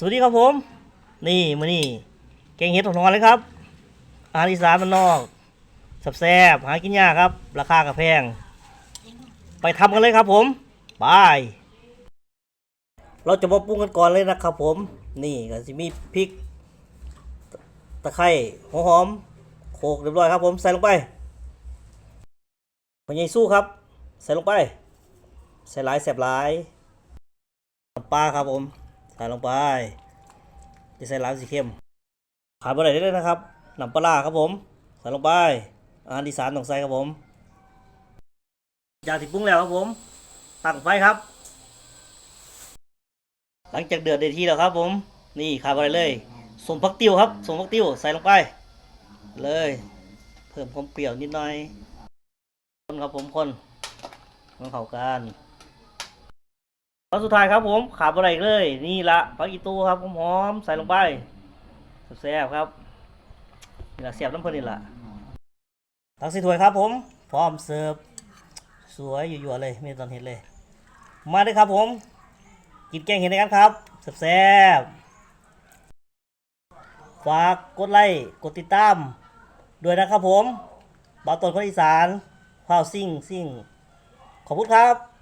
สวัสดีครับผม นี่มานี่แกงเห็ดทองๆเลยครับ อาหารอีสานมันนอกแซบหากินยากครับ ราคากระแพง ไปทำกันเลยครับผมบายเราจะมาปรุงกันก่อนเลยนะครับผม นี่ก็จะมีพริก ตะไคร้หัวหอม โขลกเรียบร้อยครับผมใส่ลงไปพญายสู้ครับ ใส่ลงไป ใส่หลายแสบหลายปลาครับผม ใส่ลงไป จะใส่หลายสีเข้ม ขาดบ่ได้เลยนะครับหน้ำปลาครับผม ใส่ลงไปอาหารอีสานต้องใส่ครับผมยากที่ปรุงแล้วครับผม ตั้งไฟครับ หลังจากเดือดได้ที่แล้วครับผม นี่ขาดบ่ได้เลยสมพักติวครับสมพักติวใส่ลงไป เลย เพิ่มความเปรี้ยวนิดหน่อย คนครับผมคนมันเข้ากัน ตอนสุดท้ายครับผมขาดอะไรเลย นี่ละผักอีตูครับผมหอมใส่ลงไปแซ่บครับนี่ละเสียบน้ำเพลินนี่ละตักสีถ้วยครับผมพร้อมเสิร์ฟสวยอยู่ๆเลยไม่ตอนเห็นเลย มาเลยครับผม กินแกงเห็ดในกันครับแซ่บฝากกดไลค์กดติดตามด้วยนะครับผมบาวตนคนอีสานพาวซิ่งซิ่งขอบคุณครับ